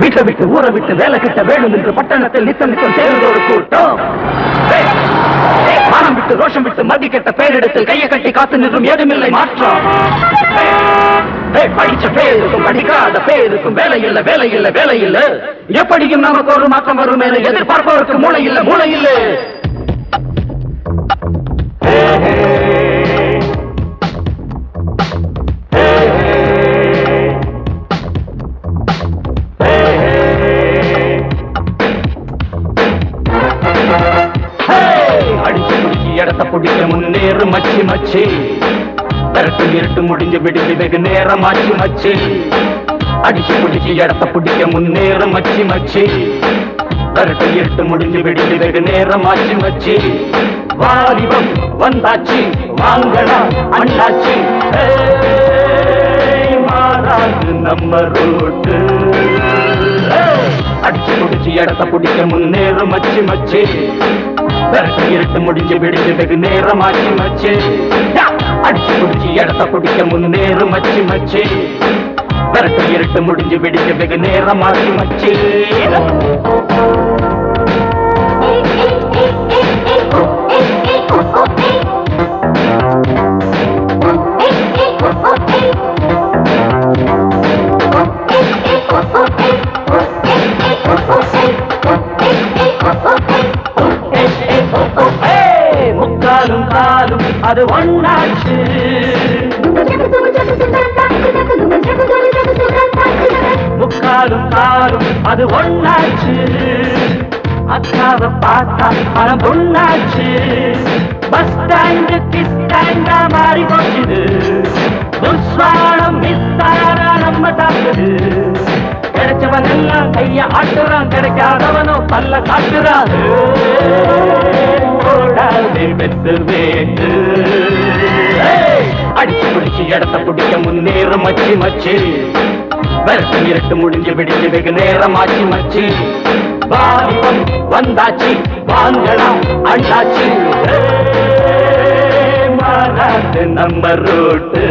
வீட்டை விட்டு ஊரை விட்டு வேலை கிட்ட வேண்டும் என்று பட்டணத்தில் நித்தம் நித்தம் சேர்ந்த ஒரு கூட்டம் மானம் விட்டு ரோஷம் விட்டு மதி கெட்ட பேரிடத்தில் கையை கட்டி காத்து நின்றும் ஏதுமில்லை மாற்றம். படிச்ச பேருக்கும் படிக்காத பேருக்கும் வேலை இல்லை வேலை இல்லை வேலை இல்லை. எப்படியும் நமக்கு ஒரு மாற்றம் வரும் எதிர்பார்ப்பவருக்கு மூளை இல்லை மூளை இல்லை. பத்து எட்டு முடிஞ்சு விடுஞ்சு வெகு நேரம் ஆச்சு மச்சி. அடிச்சு பிடிச்சி இடத்த பிடிக்க முன்னேறு மச்சி மச்சி. கரட்டு எட்டு முடிஞ்சு விடுஞ்சு வெகு நேரம் ஆச்சு மச்சி. வாலிபம் வந்தாச்சு வாங்கடா அண்ணாச்சி. ஏய், மாறாது நம்ம ரோட்டு. அடிச்சு பிடிச்சி இடத்த பிடிக்க முன்னேறு மச்சி மச்சி. விரட்டு இருட்டு முடிஞ்சு விடுத்து வெகு நேரம் ஆச்சு மச்சு. யா! அடிச்சு பிடிச்சி இடத்த பிடிக்க முன்னேறு மச்சி மச்சு விரட்டு இருட்டு முடிஞ்சு விடிஞ்சு வெகு நேரம் பார்த்தா மனம் பொண்ணாச்சு பஸ் ஸ்டாண்டு கிஸ் ஸ்டாண்டா மாறி போச்சுது. துஸ்வானம் மிஸ்ஸாரா நம்ம தாக்குது கிடைச்சவனெல்லாம் கைய ஆட்டுறான். கிடைக்காதவனோ பல்ல காட்டுறான் ஓடாதே வெத்து வேண்டு அடிச்சு பிடிச்சு இடத்த பிடிக்க முன்னேற மச்சி மச்சி. விரட்டு இருட்டு முடிஞ்சு பிடிச்சு வெகு நேரம் ஆச்சு மச்சி. வாலிபம் வந்தாச்சு வாங்கடா அண்டாச்சு. மாறாது நம்ம ரோட்டு.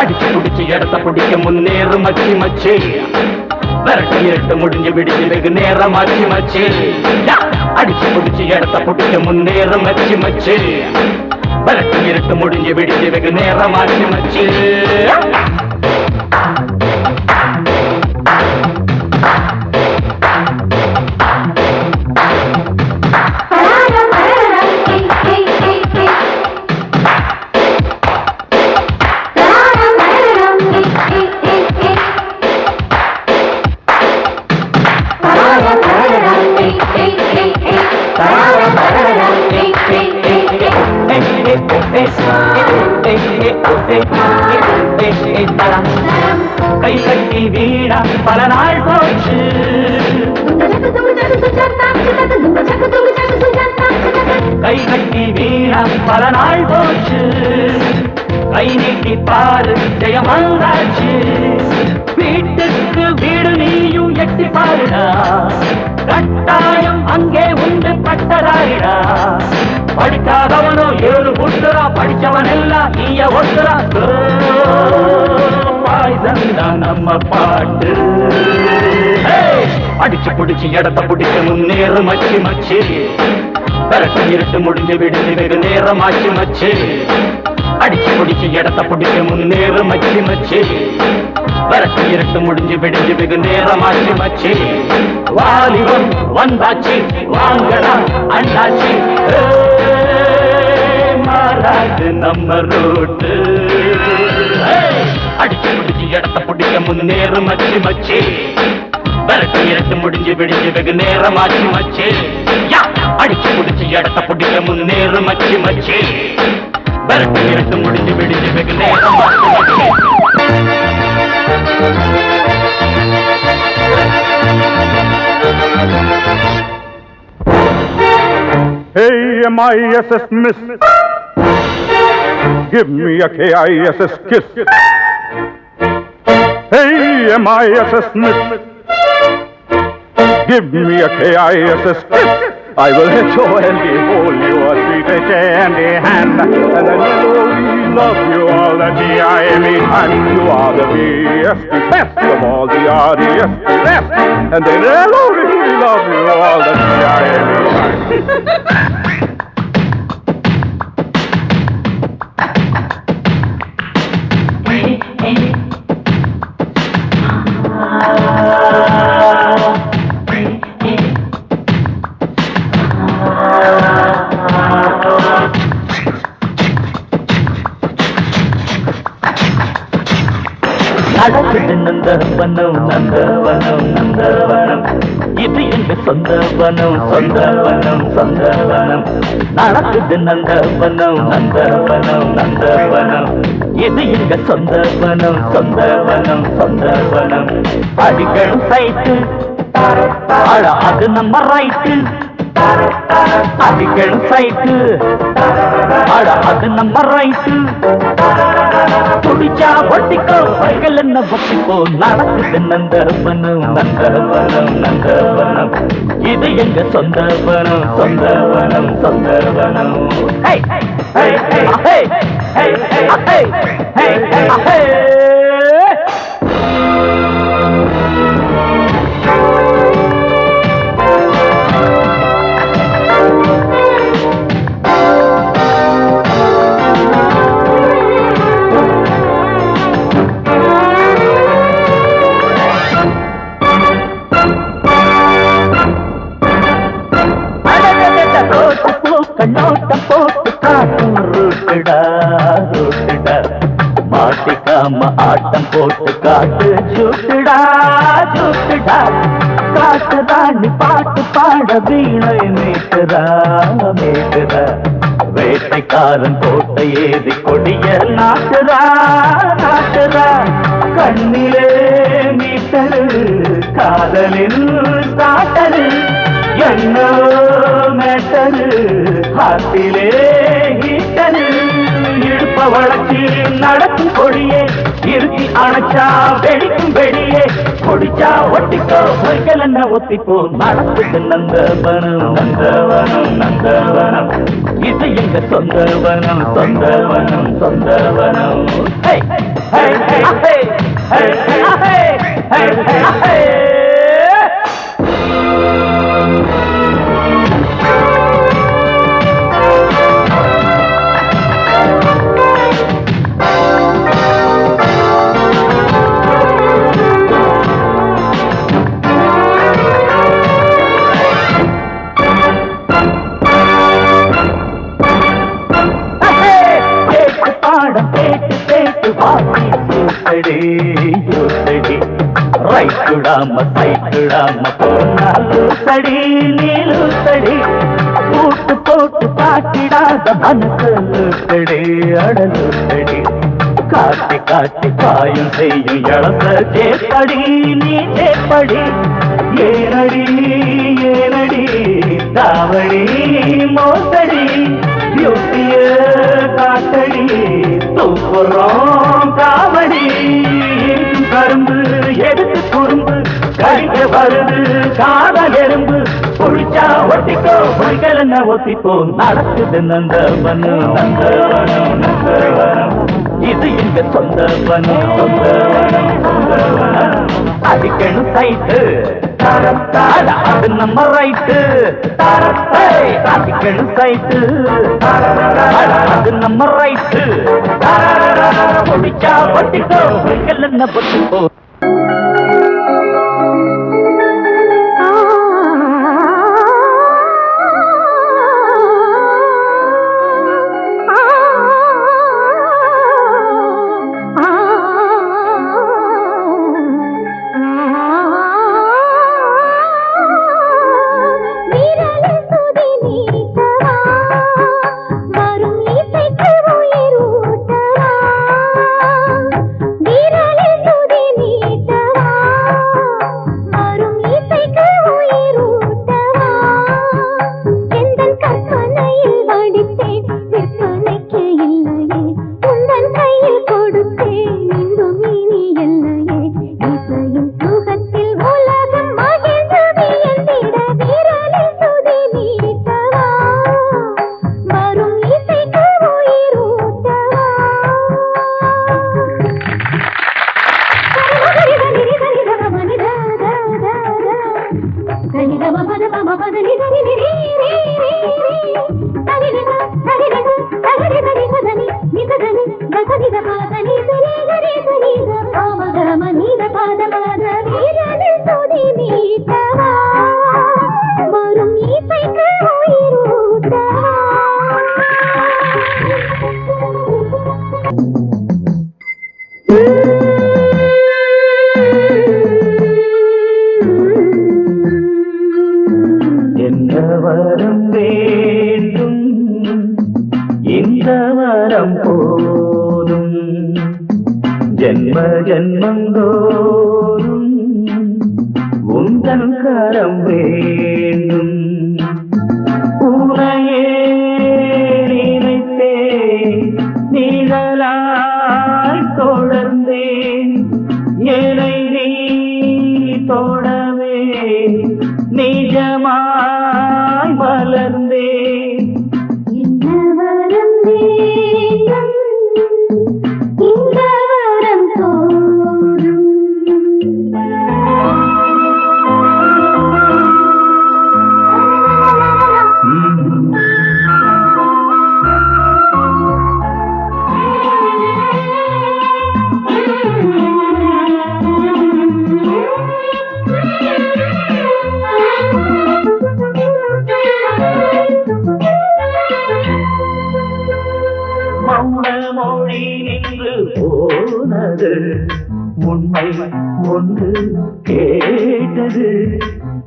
அடிச்சு பிடிச்சு இடத்த பிடிக்க முன்னேறு மச்சி மச்சி. விரட்டி இரட்டு முடிஞ்சு விடிஞ்சு வெகு நேரம் மச்சி. மச்சி அடிச்சு பிடிச்சு இடத்த பிடிக்க முன்னேறு மச்சி மச்சி. விரட்டி இரட்டு முடிஞ்சு விடிஞ்சு வெகு நேரம் மச்சி. மச்சி வீணா பல நாள் போச்சு. கை நீட்டி பாரு ஜெயம் வந்தாச்சு. வீட்டுக்கு வீடு நீயும் எட்டி பாருடா. கட்டாயம் அங்கே உண்டு பட்டதாரிடா. படிக்காதவனோ ஏழு புட்டுரா படிச்சவன் எல்லாம் நீய ஒட்டுரா பாய்சன் நம்ம பாட்டு. அடிச்சு பிடிச்சு இடத்த பிடிச்சு முன்னேறு மச்சி மச்சி. விரட்டு இருட்டு முடிஞ்சு விடுஞ்சு வெகு நேரம் ஆச்சு மச்சு. அடிச்சு பிடிச்சு இடத்த பிடிக்க முன்னேறு மச்சி மச்சு. விரட்டு இருட்டு முடிஞ்சு விடுஞ்சு வெகு நேரம் ஆச்சு மச்சு. வாலிபம் வந்தாச்சு வாங்கடா அண்டாச்சு. மாறாது நம்ம ரோட்டு. அடிச்சு பிடிச்சு இடத்த பிடிக்க முன்னேறு மச்சி மச்சு. விரட்டு இருட்டு முடிஞ்சு விடிஞ்சு வெகு நேரம் ஆச்சு மச்சி யா! அடிச்சு பிடிச்சு இடத்த பிடிக்க முன்னேறு மச்சி மச்சி விரட்டு இருட்டு முடிஞ்சு விடிஞ்சு வெகு நேரம் ஆச்சு மச்சி Hey, M-I-S-S miss. Give me a K-I-S-S kiss. Hey, M-I-S-S miss. Give me a K-I-S-S. I will hit your handy, hold your sweet candy hand, and then melody love you all the time. You are the best, best of all the R-D-S, the best, and then melody love you all the time. சொந்தவனம் சொந்தவனம் சொந்தவனம். நடக்குது நந்தவனம் நந்தவனம் நந்தவனம். இது எங்க சொந்தவனம் சொந்தவனம் சொந்தவனம். அடிகளும் site அது நம்ம right அடிகளும் site அட அது நம்ம ரைட்டு துடிச்சா ஒட்டிக்கோ பைகள் என்ன ஒட்டிக்கோ நடக்குது நந்தரப்பனும் நந்தரப்பனும் நந்தரப்பனம் இது எங்க சொந்தவனம் சொந்தவனம் சொந்தவனம். ஹே ஹே ஹே ஹே ஹே ஹே ஹே ஹே ஹே. கண்ணோட்டம் போட்டு காட்டும் ரூட்டுடா ரூட்டுடா. மாட்டிக்காம ஆட்டம் போட்டு காட்டு சுட்டுடா சுட்டுடா. காட்டுதான் பாட்டு பாட வீணை மீட்டுறா மீட்டுறா. வேட்டைக்காரன் கோட்டை ஏறி கொடிய நாட்டுதா நாட்டுதா கண்ணிலே மீட்டரு காதலில் காட்டது என்ன மேட்டரு காத்திலே ஹீட்டரு இழுப்ப வழக்கில் நடக்கும் கொடியே. இருத்தி அணைச்சா வெடிக்கும் வெடியே. கொடிச்சா ஒட்டிக்கோ. பொய்கள் என்ன ஒத்திப்போ நடக்குது நந்தவனம் நந்தவனம் நந்தவனம் இது எங்க சொந்தவனம் சொந்தவனம் சொந்தவனம் ஹே ஹே ஹே ஹே ஹே ஹே ஹே ஹே ஹே கேட்டு ஒத்தடி ஒத்தடி ரைட்டுடாம சைட்டுடாம போனாலூசடி நீலூசடி கூட்டு போட்டு காட்டிடாத மனசூசடி அடலூசடி காட்டி காட்டி பாயும் செய்யும் இழந்த தேப்படி நீ தேப்படி ஏனடி ஏனடி தாவடி மோசடி. யுக்திய காட்டடி போடுறோம் காவடி. கரும்பு எடுத்து குறும்பு கழிக்க வருது காதல் எறும்பு. புளிச்சா ஒட்டிக்கோ புளிக்கலங்க ஒட்டிக்கோ நடக்குது நந்தவனு நந்தவனு நந்தவனம். இது இந்த சொந்தவனு சொந்தவனம் சொந்தவனம். அடிக்கணும் சைட்டு. அது நம்ம ரைட்டு அதுக்கணு சைட்டு அது நம்ம ரைட்டு பொடிச்சா பொட்டிக்கோ என்ன பொட்டிக்கோ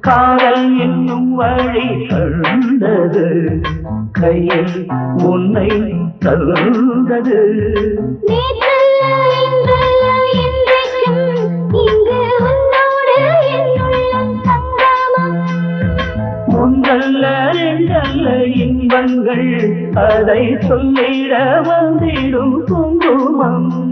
காதல் என்னும் வழி தந்தது கையில் உன்னை தந்தது. ஒன்றல்ல ரெண்டல்ல இன்பங்கள் அதை சொல்லிட வந்திடும் குங்குமம்.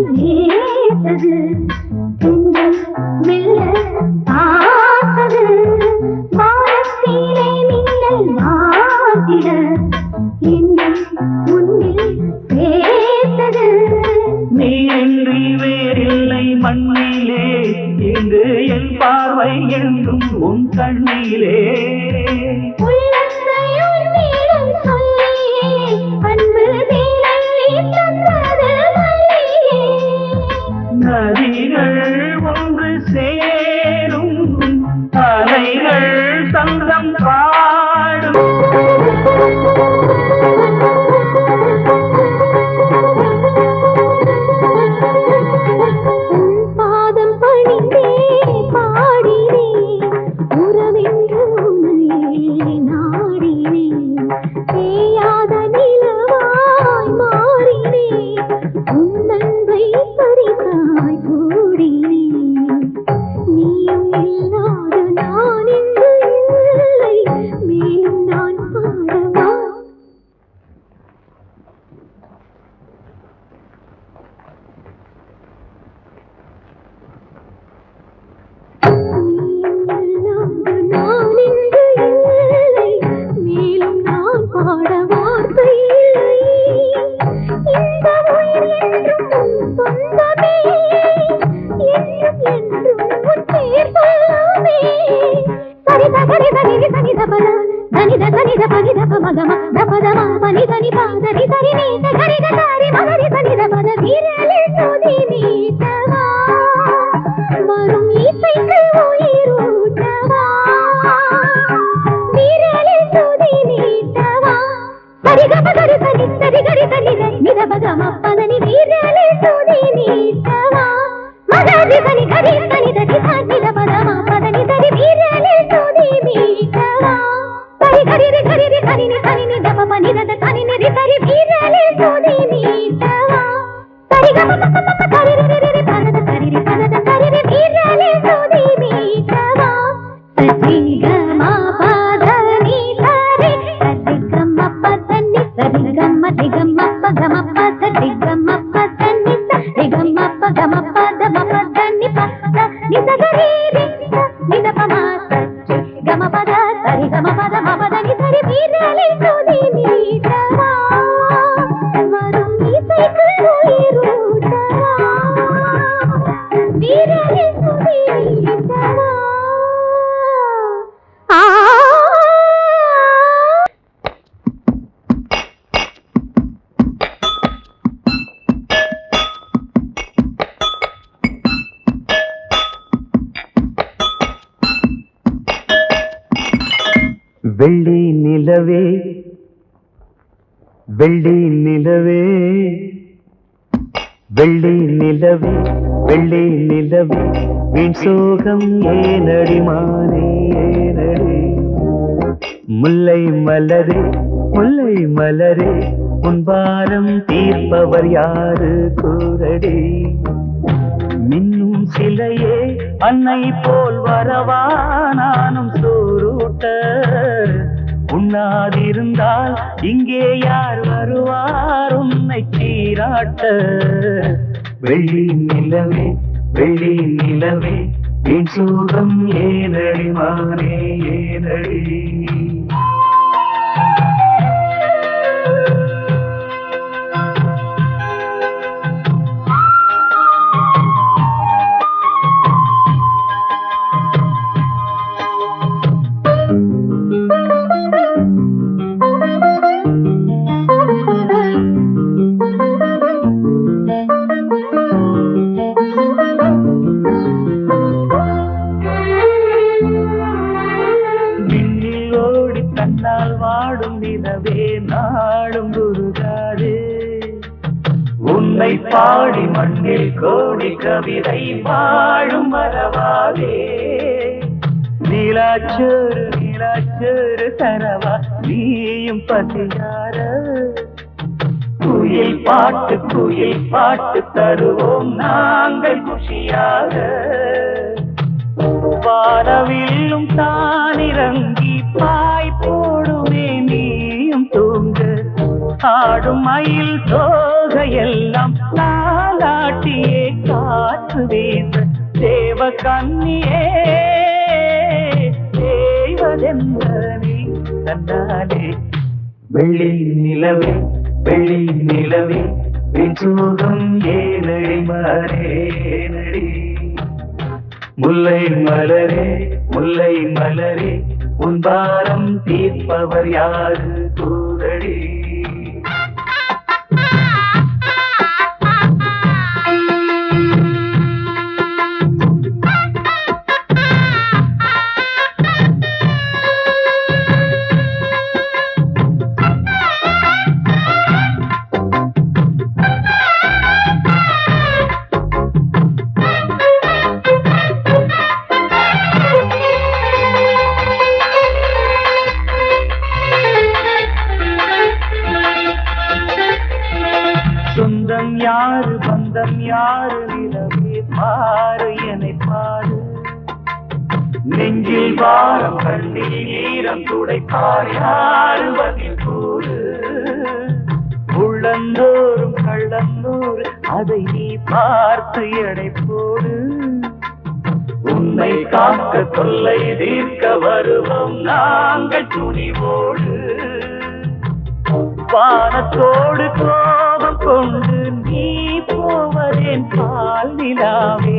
Oh. మగమప్పదని వీరాలే సోది నీ సవా మగ రివని గరి నిజ வெள்ளி நிலவே வெள்ளி நிலவே வெள்ளி நிலவே வீண் சோகம் ஏனடிமானே ஏனடி. முல்லை மலரே முல்லை மலரே உன் தீர்ப்பவர் யாரு கூரடி மின்னும் சிலையே அன்னை போல் வரவா நானும் சோறுட்ட உண்ணாதிருந்தால் இங்கே யார் வருவார்? உன்னை சீராட்ட. வெள்ளி நிலவே வெள்ளி நிலவே என் சூகம் ஏனடி மாறே ஏனடி? உன்னை பாடி மண்ணில் கோடி கவிதை வாழும் மரவாதே நீலாச்சோறு நீலாச்சோறு தரவா நீயும் பசியார. குயில் பாட்டு குயில் பாட்டு தருவோம் நாங்கள் குஷியாக. வானவில்லும் தானிறங்கி பா ஆடும் மயில் தோகையெல்லாம் நாளாட்டியே காற்று வீச. தேவ கண்ணியே தேவதென்ற தன்னாலே வெள்ளி நிலவே வெள்ளி நிலவே விசோகம் ஏனடி மாறேனடி முல்லை மலரே முல்லை மலரே உன் பாரம் தீர்ப்பவர் யாரு கூறடி துணிவோடு வானத்தோடு கோபம் கொண்டு நீ போவதேன் பால் நிலாவே.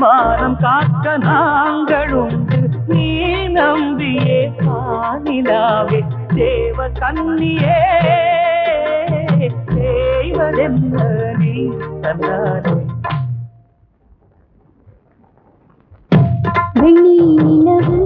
மானம் காக்க நாங்கள் உண்டு நீ நம்பியே பாலிலாவே தேவ கண்ணியே செய்வதென்ன நீ தன்னாலே வெள்ளி நிலவு